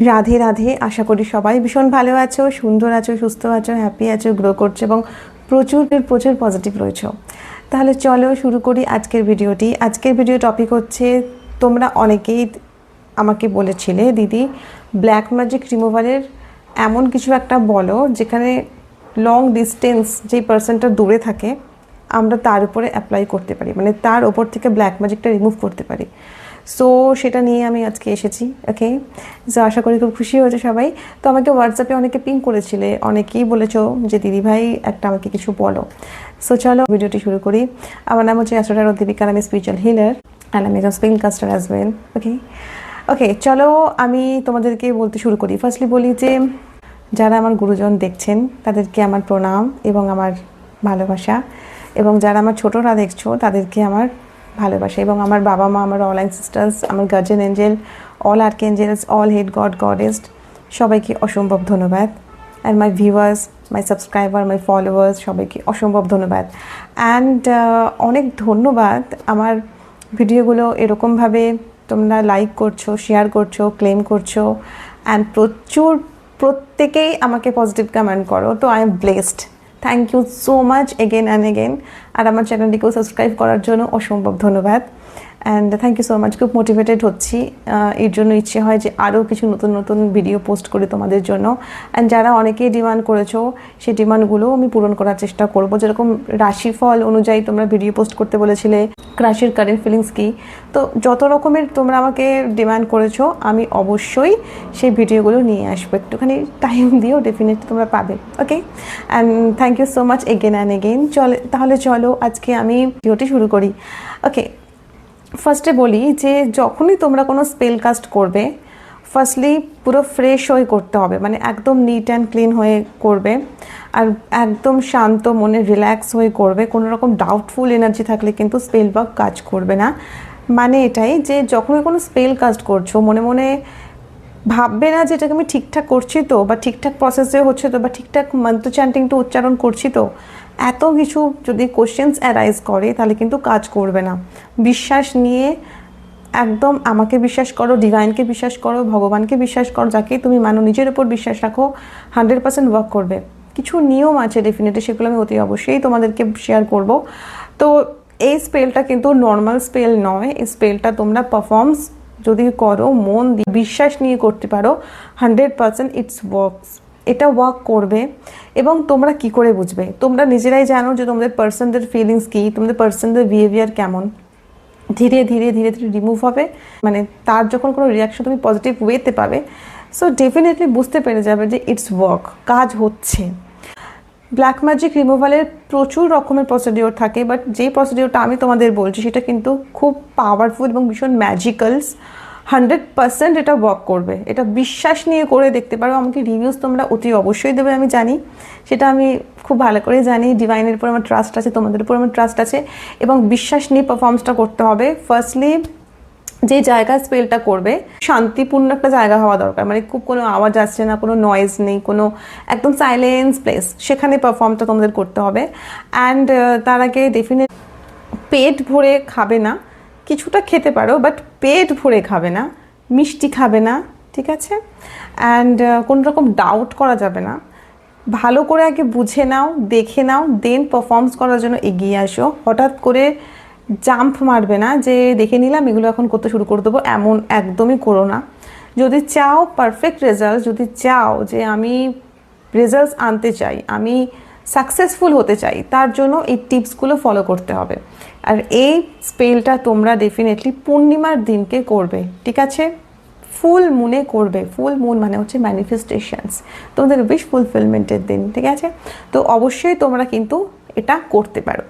রাধে রাধে, আশা করি সবাই ভীষণ ভালো আছো, সুন্দর আছো, সুস্থ আছো হ্যাপি আছো গ্রো করছ এবং প্রচুর প্রচুর পজিটিভ রয়েছো। তাহলে চলো শুরু করি আজকের ভিডিওটি। আজকের ভিডিও টপিক হচ্ছে, তোমরা অনেকেই আমাকে বলেছিলে, দিদি ব্ল্যাক ম্যাজিক রিমুভালের এমন কিছু একটা বলো, যেখানে লং ডিস্টেন্স যেই পার্সনটা দূরে থাকে, আমরা তার উপরে অ্যাপ্লাই করতে পারি। মানে তার ওপর থেকে ব্ল্যাক ম্যাজিকটা রিমুভ করতে পারি। সো সেটা নিয়ে আমি আজকে এসেছি ওকে সো আশা করি খুব খুশি হয়েছে সবাই। তো আমাকে হোয়াটসঅ্যাপে অনেকে পিং করেছিলে, অনেকেই বলেছ যে দিদিভাই একটা আমাকে কিছু বলো। সো চলো ভিডিওটি শুরু করি। আমার নাম হচ্ছে অ্যাস্ট্রোডার দীপিকার আমি স্পিরিচুয়াল হিলার অ্যান্ড আমি একজন spin caster as well okay okay চলো আমি তোমাদেরকে বলতে শুরু করি। ফার্স্টলি বলি যে, যারা আমার গুরুজন দেখছেন, তাদেরকে আমার প্রণাম এবং আমার ভালোবাসা, এবং যারা আমার ছোটরা দেখছ, তাদেরকে আমার ভালোবাসা এবং আমার বাবা মা, আমার অনলাইন সিস্টার্স আমার guardian angel all arch angels all head god goddess সবাইকে অসম্ভব ধন্যবাদ। And my viewers my subscriber my followers সবাইকে অসম্ভব ধন্যবাদ। অ্যান্ড অনেক ধন্যবাদ। আমার ভিডিওগুলো এরকমভাবে তোমরা লাইক করছ শেয়ার করছ ক্লেম করছ। অ্যান্ড প্রচুর, প্রত্যেকেই আমাকে পজিটিভ কমেন্ট করো। তো I am blessed thank you so much again and again আর আমার চ্যানেলটিকেও সাবস্ক্রাইব করার জন্য অসম্ভব ধন্যবাদ। And thank you so much খুব মোটিভেটেড হচ্ছি। এর জন্য ইচ্ছে হয় যে আরও কিছু নতুন নতুন ভিডিও পোস্ট করি তোমাদের জন্য। অ্যান্ড যারা অনেকেই ডিমান্ড করেছ সেই ডিমান্ডগুলোও আমি পূরণ করার চেষ্টা করব। যেরকম রাশিফল অনুযায়ী তোমরা ভিডিও পোস্ট করতে বলেছিলে ক্রাশের কারেন্ট ফিলিংস কী? তো যত রকমের তোমরা আমাকে ডিমান্ড করেছ, আমি অবশ্যই সেই ভিডিওগুলো নিয়ে আসব। একটুখানি টাইম দিয়েও ডেফিনেটলি তোমরা পাবে। Okay and thank you so much again and again চলে, তাহলে চলো আজকে আমি ভিডিওটি শুরু করি। ওকে ফার্স্টে বলি যে, যখনই তোমরা কোনো স্পেল কাস্ট করবে ফার্স্টলি পুরো ফ্রেশ হয়ে করতে হবে মানে একদম নিট অ্যান্ড ক্লিন হয়ে করবে, আর একদম শান্ত মনে রিল্যাক্স হয়ে করবে, কোনো রকম ডাউটফুল এনার্জি থাকলে কিন্তু স্পেল ওয়ার্ক কাজ করবে না। মানে এটাই যে, যখনই কোনো স্পেল কাস্ট করছ, মনে মনে ভাববে না যে এটাকে আমি ঠিকঠাক করছি তো বা ঠিকঠাক প্রসেসে হচ্ছে তো বা ঠিকঠাক মন্ত্র চ্যান্টিংটা উচ্চারণ করছি তো, এত কিছু যদি কোশ্চেন্স অ্যারাইজ করে তাহলে কিন্তু কাজ করবে না। বিশ্বাস নিয়ে একদম আমাকে বিশ্বাস করো ডিভাইনকে বিশ্বাস করো, ভগবানকে বিশ্বাস করো যাকে তুমি মানো, নিজের উপর বিশ্বাস রাখো হান্ড্রেড পার্সেন্ট ওয়ার্ক করবে। কিছু নিয়ম আছে ডেফিনেটলি সেগুলো আমি অতি অবশ্যই তোমাদেরকে শেয়ার করব। তো এই স্পেলটা কিন্তু নর্মাল স্পেল নয়, এই স্পেলটা তোমরা পারফর্মস যদি করো, মন দিয়ে বিশ্বাস নিয়ে করতে পারো হান্ড্রেড পার্সেন্ট ইটস ওয়ার্কস এটা ওয়ার্ক করবে এবং তোমরা কি করে বুঝবে? তোমরা নিজেরাই জানো যে তোমাদের পার্সনদের ফিলিংস কী, তোমাদের পার্সনদের বিহেভিয়ার কেমন। ধীরে ধীরে ধীরে ধীরে রিমুভ হবে। মানে তার যখন কোনো রিয়াকশন তুমি পজিটিভ ওয়েতে পাবে সো ডেফিনেটলি বুঝতে পেরে যাবে যে ইটস ওয়ার্ক কাজ হচ্ছে। ব্ল্যাক ম্যাজিক রিমুভালের প্রচুর রকমের প্রসিডিওর থাকে বাট যেই প্রসিডিওরটা আমি তোমাদের বলছি, সেটা কিন্তু খুব পাওয়ারফুল এবং ভীষণ ম্যাজিক্যালস হান্ড্রেড পার্সেন্ট এটা ওয়ার্ক করবে। এটা বিশ্বাস নিয়ে করে দেখতে পারো, আমাকে রিভিউস তোমরা অতি অবশ্যই দেবে, আমি জানি। সেটা আমি খুব ভালো করে জানি ডিভাইনের উপর আমার ট্রাস্ট আছে, তোমাদের উপর আমার ট্রাস্ট আছে, এবং বিশ্বাস নিয়ে পারফর্মসটা করতে হবে। ফার্স্টলি যে জায়গা স্পেলটা করবে, শান্তিপূর্ণ একটা জায়গা হওয়া দরকার। মানে খুব কোনো আওয়াজ আসছে না, কোনো নয়েজ নেই, কোনো একদম সাইলেন্স প্লেস সেখানে পারফর্মটা তোমাদের করতে হবে। অ্যান্ড তার আগে ডেফিনেট পেট ভরে খাবে না। কিছুটা খেতে পারো বাট পেট ভরে খাবে না, মিষ্টি খাবে না, ঠিক আছে? অ্যান্ড কোনো রকম ডাউট করা যাবে না। ভালো করে আগে বুঝে নাও, দেখে নাও দেন পারফর্মস করার জন্য এগিয়ে আসো। হঠাৎ করে জাম্প মারবে না, যে দেখে নিলাম এগুলো এখন করতে শুরু করে দেবো, এমন একদমই করো না। যদি চাও পারফেক্ট রেজাল্ট যদি চাও যে আমি রেজাল্টস আনতে চাই, আমি সাকসেসফুল হতে চাই, তার জন্য এই টিপসগুলো ফলো করতে হবে। আর এই স্পেলটা তোমরা ডেফিনেটলি পূর্ণিমার দিনকে করবে, ঠিক আছে? ফুল মুনে করবে ফুল মুন মানে হচ্ছে ম্যানিফেস্টেশনস তোমাদের উইশ ফুলফিলমেন্টের দিন, ঠিক আছে? তো অবশ্যই তোমরা কিন্তু এটা করতে পারো।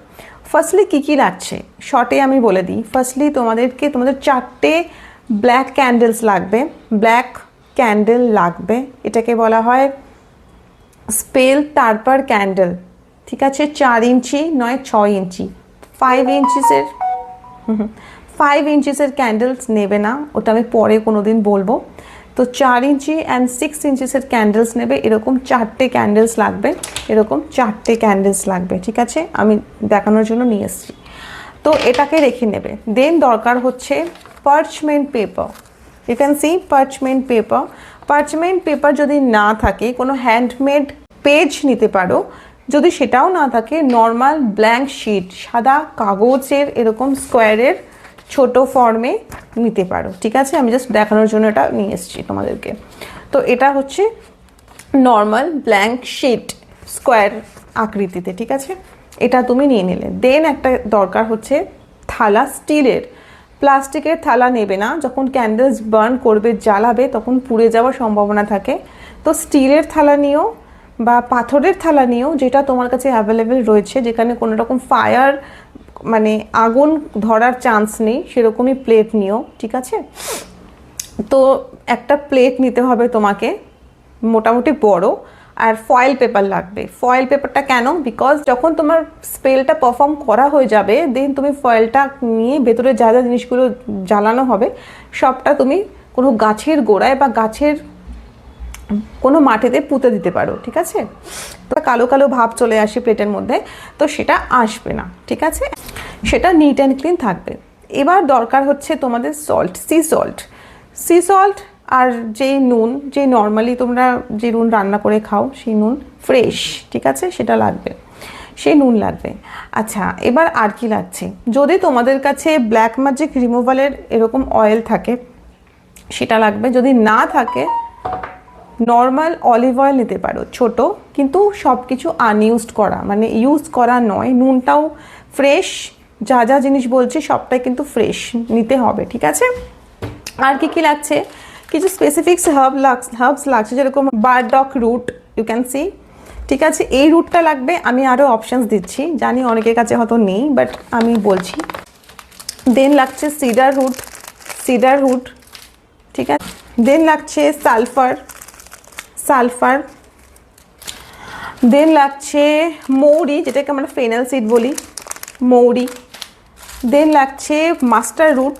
ফার্স্টলি কী কী লাগছে? শর্টে আমি বলে দিই। ফার্স্টলি তোমাদেরকে তোমাদের চারটে ব্ল্যাক ক্যান্ডেলস লাগবে। ব্ল্যাক ক্যান্ডেল লাগবে। এটাকে বলা হয় স্পেল তারপর ক্যান্ডেল ঠিক আছে? চার ইঞ্চি, নয়, ছয় ইঞ্চি। ফাইভ ইঞ্চিসের ফাইভ ইঞ্চিসের ক্যান্ডেলস নেবে না। ওটা আমি পরে কোনো দিন বলব। তো চার ইঞ্চি অ্যান্ড সিক্স ইঞ্চিসের ক্যান্ডেলস নেবে। এরকম চারটে ক্যান্ডেলস লাগবে। এরকম চারটে ক্যান্ডেলস লাগবে, ঠিক আছে? আমি দেখানোর জন্য নিয়ে এসেছি। তো এটাকে রেখে নেবে। দেন দরকার হচ্ছে parchment paper you can see parchment paper parchment paper যদি না থাকে, কোনো হ্যান্ডমেড পেজ নিতে পারো, যদি সেটাও না থাকে নর্মাল ব্ল্যাঙ্ক শিট সাদা কাগজের এরকম স্কোয়ারের ছোট ফর্মে নিতে পারো, ঠিক আছে? আমি জাস্ট দেখানোর জন্য এটা নিয়ে এসেছি তোমাদেরকে। তো এটা হচ্ছে নর্মাল ব্ল্যাঙ্ক শিট স্কোয়ার আকৃতিতে, ঠিক আছে? এটা তুমি নিয়ে নিলে। দেন একটা দরকার হচ্ছে থালা স্টিলের। প্লাস্টিকের থালা নেবে না, যখন ক্যান্ডেলস বার্ন করবে, জ্বালাবে, তখন পুড়ে যাওয়ার সম্ভাবনা থাকে। তো স্টিলের থালা নিও বা পাথরের থালা নিও, যেটা তোমার কাছে অ্যাভেলেবেল রয়েছে, যেখানে কোনো রকম ফায়ার মানে আগুন ধরার চান্স নেই, সেরকমই প্লেট নিও, ঠিক আছে? তো একটা প্লেট নিতে হবে তোমাকে, মোটামুটি বড়, আর ফয়েল পেপার লাগবে। ফয়েল পেপারটা কেন? বিকজ যখন তোমার স্পেলটা পারফর্ম করা হয়ে যাবে দেন তুমি ফয়েলটা নিয়ে ভেতরে যা যা জিনিসগুলো জ্বালানো হবে, সবটা তুমি কোনো গাছের গোড়ায় বা গাছের কোনো মাটিতে পুঁতে দিতে পারো, ঠিক আছে? তো কালো কালো ভাব চলে আসে প্লেটের মধ্যে, তো সেটা আসবে না, ঠিক আছে? সেটা নিট অ্যান্ড ক্লিন থাকবে। এবার দরকার হচ্ছে তোমাদের salt sea salt sea salt আর যেই নুন, যে নর্মালি তোমরা যে নুন রান্না করে খাও, সেই নুন ফ্রেশ ঠিক আছে? সেটা লাগবে। সেই নুন লাগবে। আচ্ছা এবার আর কি লাগছে? যদি তোমাদের কাছে ব্ল্যাক ম্যাজিক রিমুভালের এরকম অয়েল থাকে, সেটা লাগবে। যদি না থাকে নর্মাল অলিভ অয়েল নিতে পারো, ছোট, কিন্তু সব কিছু আনইউজড করা। মানে ইউজ করা নয়, নুনটাও ফ্রেশ যা যা জিনিস বলছি সবটাই কিন্তু ফ্রেশ নিতে হবে, ঠিক আছে? আর কি কি লাগছে? কিছু স্পেসিফিক্স হার্ব লাক্স হার্বস লাগছে, যেরকম burdock root you can see ঠিক আছে, এই রুটটা লাগবে, আমি আরও অপশানস দিচ্ছি, জানি অনেকের কাছে হয়তো নেই বাট আমি বলছি। দেন লাগছে সিডার রুট সিডার রুট ঠিক আছে? দেন লাগছে সালফার সালফার। দেন লাগছে মৌরি, যেটাকে আমরা ফেনাল সিড বলি, মৌরি। দেন লাগছে master root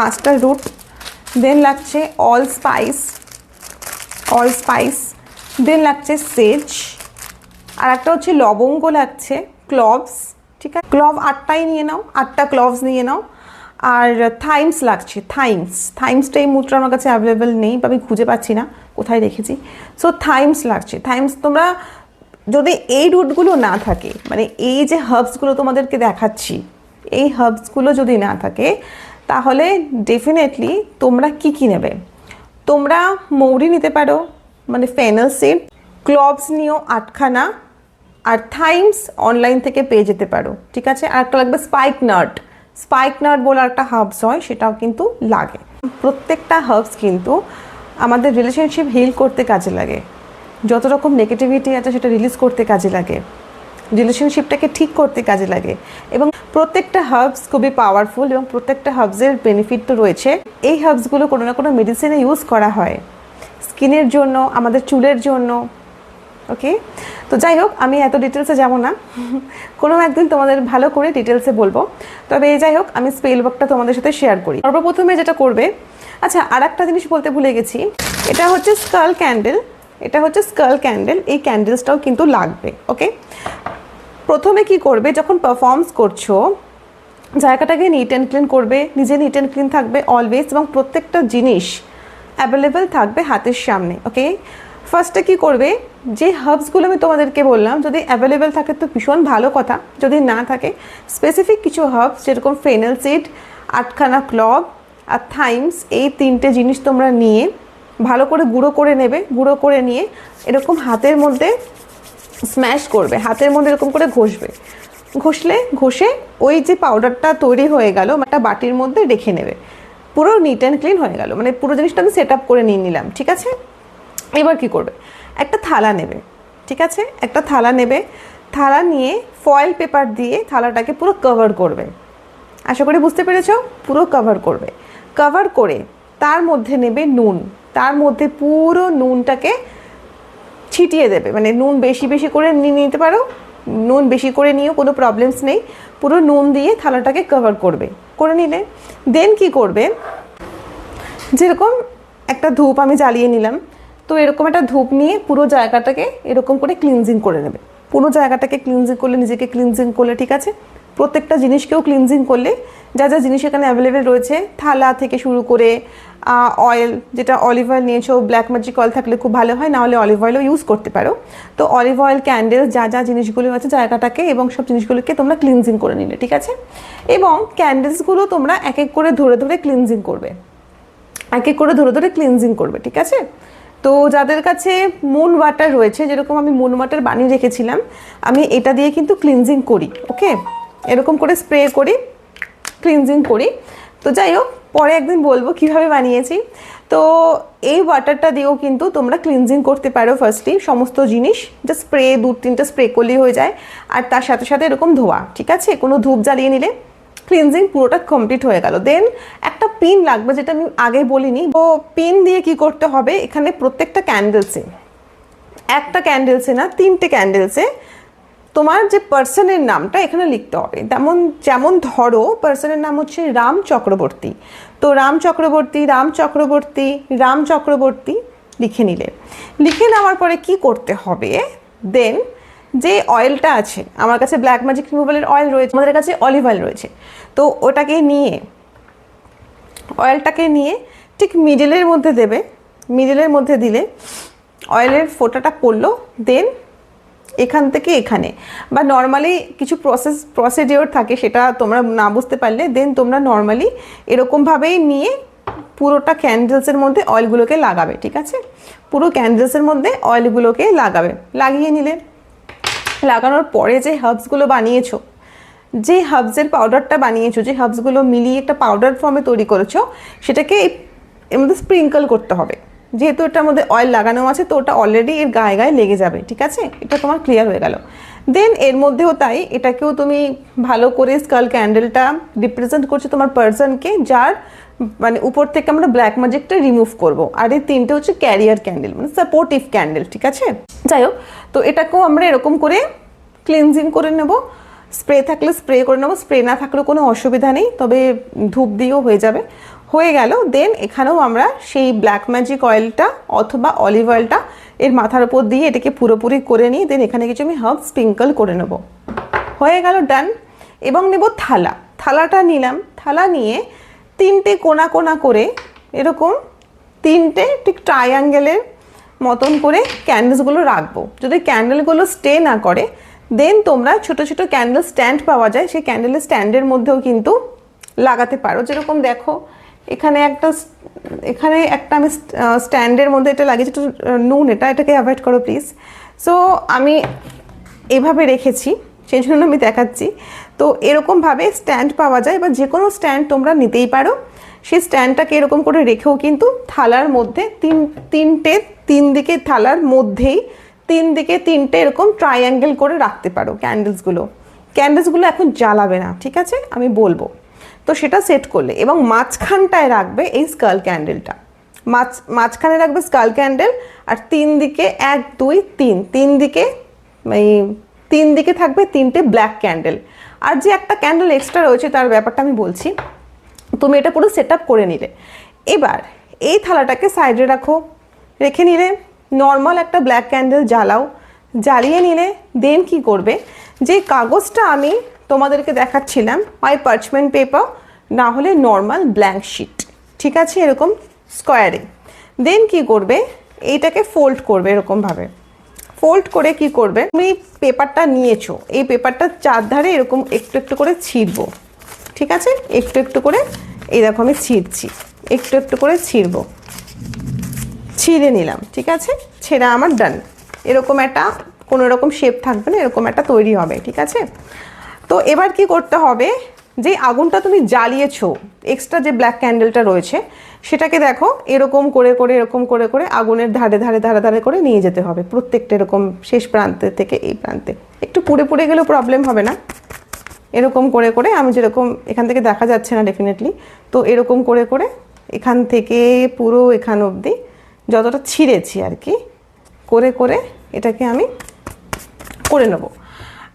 master root. Then লাগছে all spice all spice. Then লাগছে সেজ আর একটা হচ্ছে লবঙ্গ লাগছে, ক্লভস, ঠিক আছে? ক্লভ আটটাই নিয়ে নাও, আটটা ক্লভস নিয়ে নাও। আর থাইমস লাগছে, থাইমস। থাইমসটা এই মুদ্রা আমার কাছে অ্যাভেলেবেল নেই, বা আমি খুঁজে পাচ্ছি না। কোথায় রেখেছি সো থাইমস লাগছে। থাইমস তোমরা যদি এই রুটগুলো না থাকে মানে এই যে হার্বসগুলো তোমাদেরকে দেখাচ্ছি, এই হার্বসগুলো যদি না থাকে, তাহলে ডেফিনেটলি তোমরা কি কী নেবে? তোমরা মৌরি নিতে পারো মানে ফেনাল সিড ক্লভস নিও আটখানা, আর থাইমস অনলাইন থেকে পেয়ে যেতে পারো, ঠিক আছে? আর একটা লাগবে স্পাইক নাট স্পাইক নাট বলে একটা হার্বস হয়, সেটাও কিন্তু লাগে। প্রত্যেকটা হার্বস কিন্তু আমাদের রিলেশনশিপ হিল করতে কাজে লাগে। যত রকম নেগেটিভিটি আছে সেটা রিলিজ করতে কাজে লাগে। রিলেশনশিপটাকে ঠিক করতে কাজে লাগে। এবং প্রত্যেকটা হার্বস খুবই পাওয়ারফুল এবং প্রত্যেকটা হার্বসের বেনিফিট তো রয়েছে। এই হার্বসগুলো কোনো না কোনো মেডিসিনে ইউজ করা হয়। স্কিনের জন্য, আমাদের চুলের জন্য ওকে তো যাই হোক, আমি এত ডিটেলসে যাব না। কোনো একদিন তোমাদের ভালো করে ডিটেলসে বলব। তবে যাই হোক, আমি স্পেল ওয়ার্কটা তোমাদের সাথে শেয়ার করি। সর্বপ্রথমে যেটা করবে আচ্ছা আর একটা জিনিস বলতে ভুলে গেছি। এটা হচ্ছে স্কাল ক্যান্ডেল এটা হচ্ছে স্কাল ক্যান্ডেল এই ক্যান্ডেলসটাও কিন্তু লাগবে ওকে প্রথমে কি করবে, যখন পারফর্মস করছ, জায়গাটাকে নিট অ্যান্ড ক্লিন করবে, নিজে নিট অ্যান্ড ক্লিন থাকবে অলওয়েজ এবং প্রত্যেকটা জিনিস অ্যাভেলেবেল থাকবে হাতের সামনে ওকে ফার্স্টে কি করবে, যে হার্বসগুলো আমি তোমাদেরকে বললাম, যদি অ্যাভেলেবেল থাকে তো ভীষণ ভালো কথা, যদি না থাকে স্পেসিফিক কিছু হার্বস যেরকম ফেনেল সিড আটখানা ক্লব আর থাইমস এই তিনটে জিনিস তোমরা নিয়ে ভালো করে গুঁড়ো করে নেবে, গুঁড়ো করে নিয়ে এরকম হাতের মধ্যে স্ম্যাশ করবে, হাতের মধ্যে এরকম করে ঘষবে। ঘষলে, ঘষে ওই যে পাউডারটা তৈরি হয়ে গেল, একটা বাটির মধ্যে রেখে নেবে। পুরো নিট অ্যান্ড ক্লিন হয়ে গেল মানে পুরো জিনিসটা আমি সেট আপ করে নিয়ে নিলাম, ঠিক আছে? এবার কি করবে? একটা থালা নেবে, ঠিক আছে? একটা থালা নেবে, থালা নিয়ে ফয়েল পেপার দিয়ে থালাটাকে পুরো কভার করবে। আশা করি বুঝতে পেরেছ? পুরো কভার করবে। কভার করে তার মধ্যে নেবে নুন। তার মধ্যে পুরো নুনটাকে ছিটিয়ে দেবে। মানে নুন বেশি বেশি করে নিয়ে নিতে পারো। নুন বেশি করে নিয়েও কোনো প্রবলেমস নেই। পুরো নুন দিয়ে থালাটাকে কভার করবে। করে নিলে। দেন কি করবে? যেরকম একটা ধূপ আমি জ্বালিয়ে নিলাম, তো এরকম একটা ধূপ নিয়ে পুরো জায়গাটাকে এরকম করে ক্লিনজিং করে নেবে। পুরো জায়গাটাকে ক্লিনজিং করলে নিজেকে ক্লিনজিং করলে ঠিক আছে? প্রত্যেকটা জিনিসকেও ক্লিনজিং করলে যা যা জিনিস এখানে অ্যাভেলেবেল রয়েছে, থালা থেকে শুরু করে অয়েল যেটা অলিভ অয়েল নিয়েছো ব্ল্যাক ম্যাজিক অয়েল থাকলে খুব ভালো হয়, নাহলে অলিভ অয়েলও ইউজ করতে পারো। তো অলিভ অয়েল ক্যান্ডেল যা যা জিনিসগুলো আছে জায়গাটাকে এবং সব জিনিসগুলোকে তোমরা ক্লিনজিং করে নিলে, ঠিক আছে? এবং ক্যান্ডেলসগুলো তোমরা এক এক করে ধরে ধরে ক্লিনজিং করবে। এক এক করে ধরে ধরে ক্লিনজিং করবে, ঠিক আছে? তো যাদের কাছে মুন ওয়াটার রয়েছে, যেরকম আমি মুন ওয়াটার বানিয়ে রেখেছিলাম, আমি এটা দিয়ে কিন্তু ক্লিনজিং করি ওকে এরকম করে স্প্রে করি ক্লিনজিং করি। তো যাই হোক, পরে একদিন বলব কীভাবে বানিয়েছি। তো এই ওয়াটারটা দিয়েও কিন্তু তোমরা ক্লিনজিং করতে পারো ফার্স্টলি সমস্ত জিনিস। যা স্প্রে দু তিনটে স্প্রে করলেই হয়ে যায়। আর তার সাথে সাথে এরকম ধোয়া, ঠিক আছে? কোনো ধূপ জ্বালিয়ে নিলে ক্লিনজিং পুরোটা কমপ্লিট হয়ে গেল। দেন একটা পিন লাগবে যেটা আমি আগে বলিনি। তো পিন দিয়ে কি করতে হবে? এখানে প্রত্যেকটা ক্যান্ডেলসে একটা ক্যান্ডেলসে না, তিনটে ক্যান্ডেলসে তোমার যে পার্সনের নামটা এখানে লিখতে হবে। তেমন যেমন ধরো পার্সনের নাম হচ্ছে রাম চক্রবর্তী। তো রাম চক্রবর্তী রাম চক্রবর্তী রাম চক্রবর্তী লিখে নিলে। লিখে নেওয়ার পরে কি করতে হবে? দেন যে অয়েলটা আছে, আমার কাছে ব্ল্যাক ম্যাজিক রিমুভালের অয়েল রয়েছে, আমাদের কাছে অলিভ অয়েল রয়েছে। তো ওটাকে নিয়ে অয়েলটাকে নিয়ে ঠিক মিডিলের মধ্যে দেবে মিডিলের মধ্যে দিলে অয়েলের ফোটাটা পড়ল দেন এখান থেকে এখানে। বা নর্মালি কিছু প্রসেস প্রসিডিওর থাকে সেটা তোমরা না বুঝতে পারলে দেন তোমরা নর্মালি এরকমভাবেই নিয়ে পুরোটা ক্যান্ডেলসের মধ্যে অয়েলগুলোকে লাগাবে, ঠিক আছে? পুরো ক্যান্ডেলসের মধ্যে অয়েলগুলোকে লাগাবে। লাগিয়ে নিলে। লাগানোর পরে যে হার্বসগুলো বানিয়েছো, যে হার্বসের পাউডারটা বানিয়েছো, যে হার্বসগুলো মিলিয়ে একটা পাউডার ফর্মে তৈরি করেছ, সেটাকে এর মধ্যে স্প্রিঙ্কল করতে হবে। যেহেতু এটার মধ্যে অয়েল লাগানো আছে, তো ওটা অলরেডি এর গায়ে গায়ে লেগে যাবে, ঠিক আছে? এটা তোমার ক্লিয়ার হয়ে গেল। দেন এর মধ্যেও তাই, এটাকেও তুমি ভালো করে স্কাল ক্যান্ডেলটা রিপ্রেজেন্ট করছ তোমার পার্সনকে যার মানে উপর থেকে আমরা ব্ল্যাক ম্যাজিকটা রিমুভ করব। আর এই তিনটে হচ্ছে ক্যারিয়ার ক্যান্ডেল মানে সাপোর্টিভ ক্যান্ডেল ঠিক আছে? যাই হোক, তো এটাকেও আমরা এরকম করে ক্লিনজিং করে নেব। স্প্রে থাকলে স্প্রে করে নেব স্প্রে না থাকলেও কোনো অসুবিধা নেই, তবে ধূপ দিয়েও হয়ে যাবে। হয়ে গেল দেন এখানেও আমরা সেই ব্ল্যাক ম্যাজিক অয়েলটা অথবা অলিভ অয়েলটা এর মাথার উপর দিয়ে এটাকে পুরোপুরি করে নিই দেন এখানে কিছু আমি হার্ব স্প্রিঙ্কল করে নেব। হয়ে গেল ডান এবং নেব থালা। থালাটা নিলাম। থালা নিয়ে তিনটে কোনা কোনা করে এরকম তিনটে ঠিক ট্রায়াঙ্গেলের মতন করে ক্যান্ডেলসগুলো রাখব। যদি ক্যান্ডেলগুলো স্টে না করে দেন তোমরা ছোট ছোট ক্যান্ডেল স্ট্যান্ড পাওয়া যায়। সেই ক্যান্ডেলের স্ট্যান্ডের মধ্যেও কিন্তু লাগাতে পারো। যেরকম দেখো এখানে একটা এখানে একটা আমি স্ট্যান্ডের মধ্যে এটা লাগিয়েছি, একটু নুন এটা, এটাকে অ্যাভয়েড করো প্লিজ সো আমি এভাবে রেখেছি, সেই জন্য আমি দেখাচ্ছি। তো এরকমভাবে স্ট্যান্ড পাওয়া যায় বা যে কোনো স্ট্যান্ড তোমরা নিতেই পারো। সেই স্ট্যান্ডটাকে এরকম করে রেখেও কিন্তু থালার মধ্যে তিন, তিনটে, তিন দিকে থালার মধ্যেই তিন দিকে তিনটে এরকম ট্রায়াঙ্গেল করে রাখতে পারো ক্যান্ডেলসগুলো ক্যান্ডেলসগুলো এখন জ্বালাবে না, ঠিক আছে? আমি বলব। তো সেটা সেট করলে এবং মাঝখানটায় রাখবে এই স্কাল ক্যান্ডেলটা মাঝ, মাঝখানে রাখবে স্কাল ক্যান্ডেল আর তিন দিকে এক, দুই, তিন। তিন দিকে, এই তিন দিকে থাকবে তিনটে ব্ল্যাক ক্যান্ডেল আর যে একটা ক্যান্ডেল এক্সট্রা রয়েছে তার ব্যাপারটা আমি বলছি। তুমি এটা পুরো সেট করে নিলে। এবার এই থালাটাকে সাইডে রাখো। রেখে নিলে নর্মাল একটা ব্ল্যাক ক্যান্ডেল জ্বালাও। জ্বালিয়ে নিলে দেন কি করবে? যে কাগজটা আমি তোমাদেরকে দেখাচ্ছিলাম হয় পার্চমেন্ট পেপার না হলে নর্মাল ব্ল্যাঙ্ক শিট ঠিক আছে? এরকম স্কোয়ারে দেন কি করবে? এইটাকে ফোল্ড করবে এরকমভাবে। ফোল্ড করে কি করবে? তুমি পেপারটা নিয়েছো, এই পেপারটা চারধারে এরকম একটু একটু করে ছিঁড়বো, ঠিক আছে? একটু একটু করে, এই দেখো আমি ছিঁড়ছি, একটু একটু করে ছিঁড়বো। ছিঁড়ে নিলাম, ঠিক আছে? ছেঁড়া আমার ডান এরকম একটা, কোনো রকম শেপ থাকবে না, এরকম একটা তৈরি হবে, ঠিক আছে? তো এবার কি করতে হবে? যে আগুনটা তুমি জ্বালিয়েছো এক্সট্রা যে ব্ল্যাক ক্যান্ডেলটা রয়েছে, সেটাকে দেখো, এরকম করে করে, এরকম করে করে আগুনের ধারে ধারে ধারে ধারে করে নিয়ে যেতে হবে প্রত্যেকটা এরকম শেষ প্রান্তে থেকে এই প্রান্তে। একটু পুড়ে পুড়ে গেলেও প্রবলেম হবে না। এরকম করে করে আমি যেরকম এখান থেকে দেখা যাচ্ছে না ডেফিনেটলি তো এরকম করে করে এখান থেকে পুরো এখান অবধি যতটা ছিঁড়েছি আর কি, করে করে এটাকে আমি করে নেব।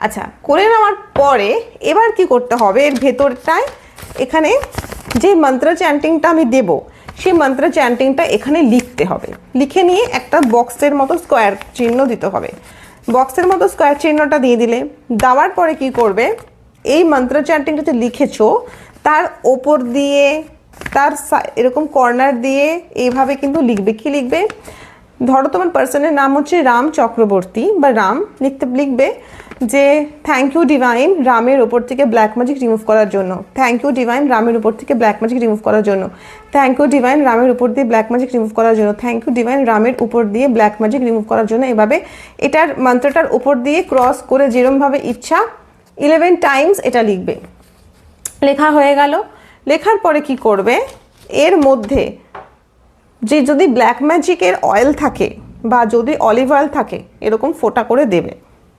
আচ্ছা করে নেওয়ার পরে এবার কি করতে হবে? এর ভেতরটায় এখানে যে মন্ত্র চ্যান্টিংটা আমি দেব, সেই মন্ত্র চ্যান্টিংটা এখানে লিখতে হবে। লিখে নিয়ে একটা বক্সের মতো স্কোয়ার চিহ্ন দিতে হবে। বক্সের মতো স্কোয়ার চিহ্নটা দিয়ে দিলে, দেওয়ার পরে কি করবে? এই মন্ত্র চ্যান্টিংটা যে লিখেছো, তার ওপর দিয়ে, তার এরকম কর্নার দিয়ে, এইভাবে কিন্তু লিখবে। কি লিখবে? ধরো তোমার পার্সনের নাম হচ্ছে রাম চক্রবর্তী বা রাম লিখতে, লিখবে যে থ্যাংক ইউ ডিভাইন রামের ওপর থেকে ব্ল্যাক ম্যাজিক রিমুভ করার জন্য। থ্যাংক ইউ ডিভাইন রামের উপর থেকে ব্ল্যাক ম্যাজিক রিমুভ করার জন্য। থ্যাংক ইউ ডিভাইন রামের উপর দিয়ে ব্ল্যাক ম্যাজিক রিমুভ করার জন্য। থ্যাংক ইউ ডিভাইন রামের উপর দিয়ে ব্ল্যাক ম্যাজিক রিমুভ করার জন্য। এভাবে এটার মন্ত্রটার উপর দিয়ে ক্রস করে যেরমভাবে ইচ্ছা ইলেভেন টাইমস এটা লিখবে। লেখা হয়ে গেল। লেখার পরে কি করবে? এর মধ্যে যে যদি ব্ল্যাক ম্যাজিকের অয়েল থাকে বা যদি অলিভ অয়েল থাকে, এরকম ফোটা করে দেবে।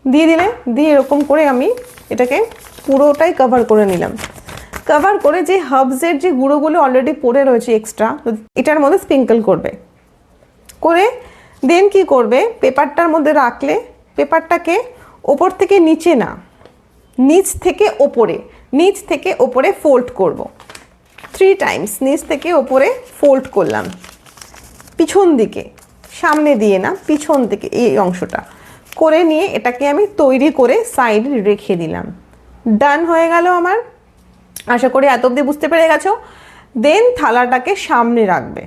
দিয়ে দিলে, দিয়ে এরকম করে আমি এটাকে পুরোটাই কভার করে নিলাম। কভার করে যে হার্বসের যে গুঁড়োগুলো অলরেডি পড়ে রয়েছে এক্সট্রা এটার মধ্যে স্প্রিঙ্কল করবে। করে দেন কি করবে? পেপারটার মধ্যে রাখলে, পেপারটাকে ওপর থেকে নিচে না, নিচ থেকে ওপরে, নিচ থেকে ওপরে ফোল্ড করব। থ্রি টাইমস নিচ থেকে ওপরে ফোল্ড করলাম। পিছন দিকে, সামনে দিয়ে না, পিছন দিকে এই অংশটা করে নিয়ে এটাকে আমি তৈরি করে সাইডে রেখে দিলাম। ডান হয়ে গেল আমার। আশা করি এত অবধি বুঝতে পেরে গেছো। দেন থালাটাকে সামনে রাখবে।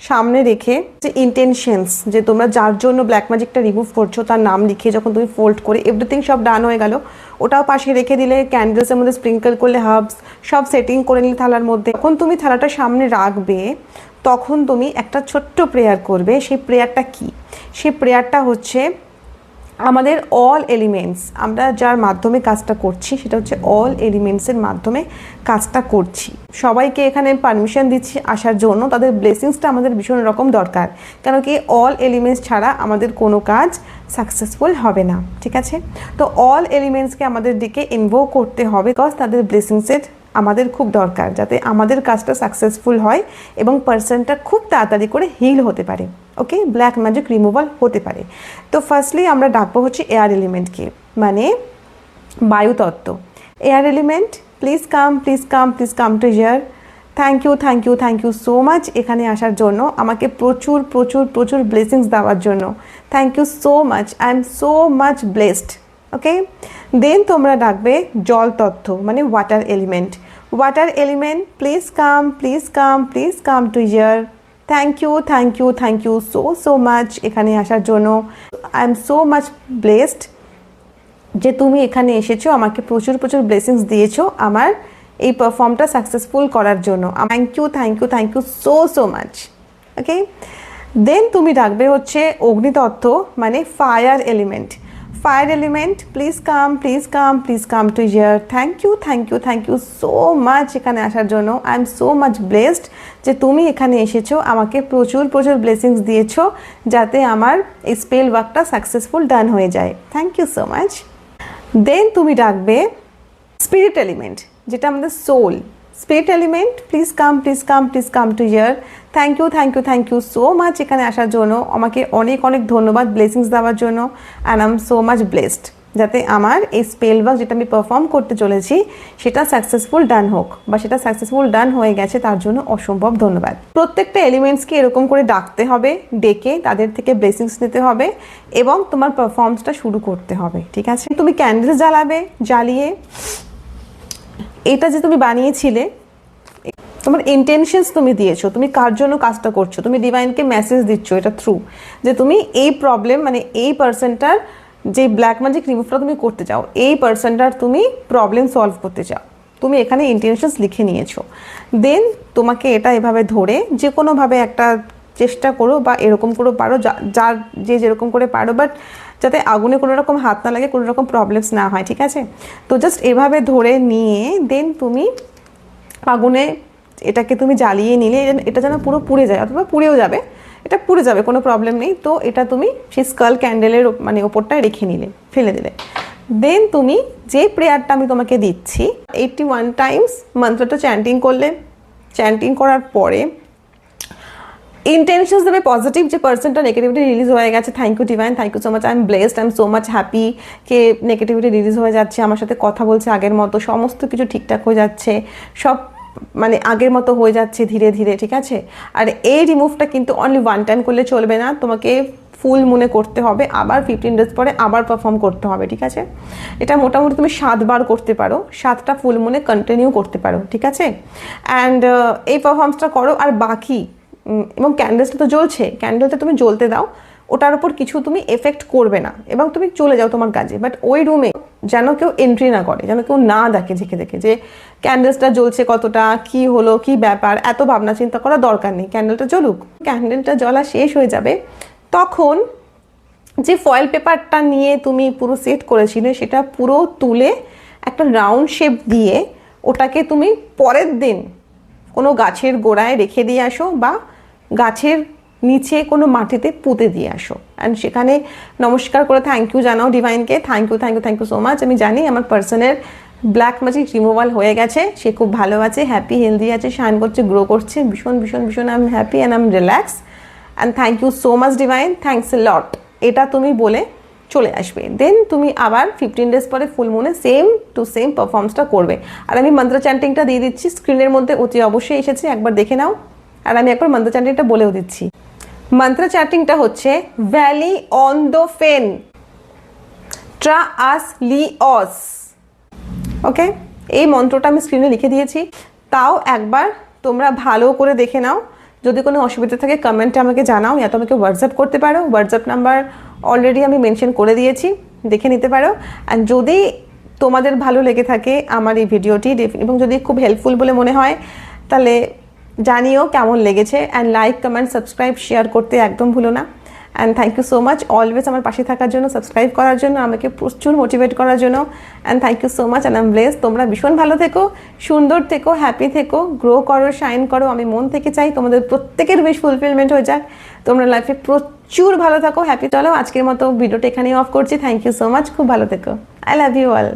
সামনে রেখে যে ইন্টেনশনস যে তোমরা যার জন্য ব্ল্যাক ম্যাজিকটা রিমুভ করছ, তার নাম লিখে যখন তুমি ফোল্ড করে এভরিথিং সব ডান হয়ে গেল, ওটাও পাশে রেখে দিলে ক্যান্ডেলসের মধ্যে স্প্রিঙ্কল করলে হার্বস সব সেটিং করে নিলে থালার মধ্যে। যখন তুমি থালাটা সামনে রাখবে তখন তুমি একটা ছোট্ট প্রেয়ার করবে। সেই প্রেয়ারটা কি? সেই প্রেয়ারটা হচ্ছে আমাদের অল এলিমেন্টস আমরা যার মাধ্যমে কাজটা করছি, সেটা হচ্ছে অল এলিমেন্টসের মাধ্যমে কাজটা করছি। সবাইকে এখানে পারমিশন দিচ্ছি আসার জন্য। তাদের ব্লেসিংসটা আমাদের ভীষণ রকম দরকার। কেন কি অল এলিমেন্টস ছাড়া আমাদের কোনো কাজ সাকসেসফুল হবে না। ঠিক আছে? তো অল এলিমেন্টসকে আমাদের দিকে ইনভোভ করতে হবে। বিকজ তাদের ব্লেসিংসের আমাদের খুব দরকার যাতে আমাদের কাজটা সাকসেসফুল হয় এবং পার্সনটা খুব তাড়াতাড়ি করে হিল হতে পারে ওকে ব্ল্যাক ম্যাজিক রিমুভাল হতে পারে। তো ফার্স্টলি আমরা ডাকবো হচ্ছে এয়ার এলিমেন্টকে মানে বায়ুতত্ত্ব air element please come please come please come to here thank you thank you thank you so much এখানে আসার জন্য, আমাকে প্রচুর প্রচুর প্রচুর ব্লেসিংস দেওয়ার জন্য। Thank you so much I am so much blessed okay then তোমরা ডাকবে জল তত্ত্ব মানে water element water element please come please come please come to here thank you thank you thank you so so much এখানে আসার জন্য। I am so much blessed যে তুমি এখানে এসেছ, আমাকে প্রচুর প্রচুর ব্লেসিংস দিয়েছ আমার এই পারফর্মটা সাকসেসফুল করার জন্য। Thank you thank you thank you so so much okay then তুমি ডাকবে হচ্ছে অগ্নিতত্ত্ব মানে fire element fire element please come please come please come to here thank you thank you thank you so much এখানে আসার জন্য। I am so much blessed যে তুমি এখানে এসেছ, আমাকে প্রচুর প্রচুর ব্লেসিংস দিয়েছ যাতে আমার এই স্পেল ওয়ার্কটা সাকসেসফুল ডান হয়ে যায়। Thank you so much then তুমি ডাকবে স্পিরিট এলিমেন্ট যেটা আমাদের soul spirit element please come please come please come to here thank you thank you thank you so much এখানে আসার জন্য। আমাকে অনেক অনেক ধন্যবাদ ব্লেসিংস দেওয়ার জন্য। And I'm so much blessed যাতে আমার এই স্পেল ওয়ার্ক যেটা আমি পারফর্ম করতে চলেছি, সেটা সাকসেসফুল ডান হোক বা সেটা সাকসেসফুল ডান হয়ে গেছে, তার জন্য অসম্ভব ধন্যবাদ। প্রত্যেকটা এলিমেন্টসকে এরকম করে ডাকতে হবে, ডেকে তাদের থেকে ব্লেসিংস নিতে হবে এবং তোমার পারফর্মসটা শুরু করতে হবে, ঠিক আছে? তুমি ক্যান্ডেল জ্বালাবে, জ্বালিয়ে, এটা যে তুমি বানিয়েছিলে তোমার ইন্টেনশনস তুমি দিয়েছ, তুমি কার জন্য কাজটা করছ, তুমি ডিভাইনকে মেসেজ দিচ্ছ এটা থ্রু যে তুমি এই প্রবলেম মানে এই পার্সনটার যে ব্ল্যাক ম্যাজিক রিমুভটা তুমি করতে চাও, এই পার্সনটার তুমি প্রবলেম সলভ করতে চাও, তুমি এখানে ইন্টেনশনস লিখে নিয়েছো। দেন তোমাকে এটা এভাবে ধরে যে কোনোভাবে একটা চেষ্টা করো বা এরকম করে পারো, যা- যার যে যেরকম করে পারো বাট যাতে আগুনে কোনো রকম হাত না লাগে, কোনো রকম প্রবলেমস না হয়, ঠিক আছে? তো জাস্ট এভাবে ধরে নিয়ে দেন তুমি আগুনে এটাকে তুমি জ্বালিয়ে নিলে এটা- যেন পুরো পুড়ে যায়, অথবা পুড়েও যাবে। এটা পুড়ে যাবে, কোনো প্রবলেম নেই। তো এটা তুমি সেই স্কাল ক্যান্ডেলের মানে ওপরটায় রেখে নিলে, ফেলে দিলে। দেন তুমি যে প্রেয়ারটা আমি তোমাকে দিচ্ছি এইটটি ওয়ান টাইমস মন্ত্রটা চ্যান্টিং করলে চ্যান্টিং করার পরে ইন্টেনশনস দেবে পজিটিভ যে পার্সনটা নেগেটিভিটি রিলিজ হয়ে গেছে thank you divine thank you so much I am blessed I am so much happy K negativity release হয়ে যাচ্ছে, আমার সাথে কথা বলছে আগের মতো, সমস্ত কিছু ঠিকঠাক হয়ে যাচ্ছে, সব মানে আগের মতো হয়ে যাচ্ছে ধীরে ধীরে, ঠিক আছে? আর এই রিমুভটা কিন্তু অনলি ওয়ান টাইম করলে চলবে না। তোমাকে ফুল মনে করতে হবে, আবার ফিফটিন ডেজ পরে আবার পারফর্ম করতে হবে, ঠিক আছে? এটা মোটামুটি তুমি সাতবার করতে পারো, সাতটা ফুল মনে কন্টিনিউ করতে পারো, ঠিক আছে? অ্যান্ড এই পারফর্মসটা করো, আর বাকি এবং ক্যান্ডেলসটা তো জ্বলছে ক্যান্ডেলটা তুমি জ্বলতে দাও। ওটার উপর কিছু তুমি এফেক্ট করবে না এবং তুমি চলে যাও তোমার কাজে। বাট ওই রুমে যেন কেউ এন্ট্রি না করে, যেন কেউ না দেখে দেখে দেখে যে ক্যান্ডেলসটা জ্বলছে কতটা, কি হলো, কি ব্যাপার, এত ভাবনা চিন্তা করা দরকার নেই ক্যান্ডেলটা জ্বলুক। ক্যান্ডেলটা জ্বলা শেষ হয়ে যাবে। তখন যে ফয়েল পেপারটা নিয়ে তুমি পুরো সেট করেছিলে, সেটা পুরো তুলে একটা রাউন্ড শেপ দিয়ে ওটাকে তুমি পরের দিন কোনো গাছের গোড়ায় রেখে দিয়ে আসো বা গাছের নিচে কোনো মাটিতে পুঁতে দিয়ে আসো। অ্যান্ড সেখানে নমস্কার করে থ্যাংক ইউ জানাও ডিভাইনকে thank you thank you thank you so much আমি জানি আমার পার্সনের ব্ল্যাক ম্যাজিক রিমুভাল হয়ে গেছে। সে খুব ভালো আছে হ্যাপি হেলদি আছে শাইন করছে গ্রো করছে। ভীষণ ভীষণ ভীষণ I am happy and I am relax and thank you so much divine thanks a lot এটা তুমি বলে চলে আসবে। দেন তুমি আবার ফিফটিন ডেজ পরে ফুল মুনে সেম টু সেম পারফর্মসটা করবে। আর আমি মন্ত্র চ্যান্টিংটা দিয়ে দিচ্ছি। স্ক্রিনের মধ্যে অতি অবশ্যই এসেছে। একবার দেখে নাও। আর আমি একবার মন্ত্র চ্যান্টিংটা বলেও দিচ্ছি। মন্ত্র চ্যাটিংটা হচ্ছে ভ্যালি অন দ্য ফেন ট্রা আস লি অস ওকে এই মন্ত্রটা আমি স্ক্রিনে লিখে দিয়েছি। তাও একবার তোমরা ভালো করে দেখে নাও। যদি কোনো অসুবিধা থাকে কমেন্টে আমাকে জানাও ইয়া তো আমাকে হোয়াটসঅ্যাপ করতে পারো। হোয়াটসঅ্যাপ নাম্বার অলরেডি আমি মেনশন করে দিয়েছি। দেখে নিতে পারো। অ্যান্ড যদি তোমাদের ভালো লেগে থাকে আমার এই ভিডিওটি এবং যদি খুব হেল্পফুল বলে মনে হয়, তাহলে জানিও কেমন লেগেছে and like comment subscribe share করতে একদম ভুলো না। And thank you so much always আমার পাশে থাকার জন্য সাবস্ক্রাইব করার জন্য, আমাকে প্রচুর মোটিভেট করার জন্য। And thank you so much and am bless তোমরা ভীষণ ভালো থেকো, সুন্দর থেকো হ্যাপি থেকো গ্রো করো শাইন করো, আমি মন থেকে চাই তোমাদের প্রত্যেকের বেশ ফুলফিলমেন্ট হয়ে যাক। তোমরা লাইফে প্রচুর ভালো থাকো হ্যাপি চলো। আজকের মতো ভিডিওটা এখানেই অফ করছি। থ্যাংক ইউ সো মাচ খুব ভালো থেকো। I love you all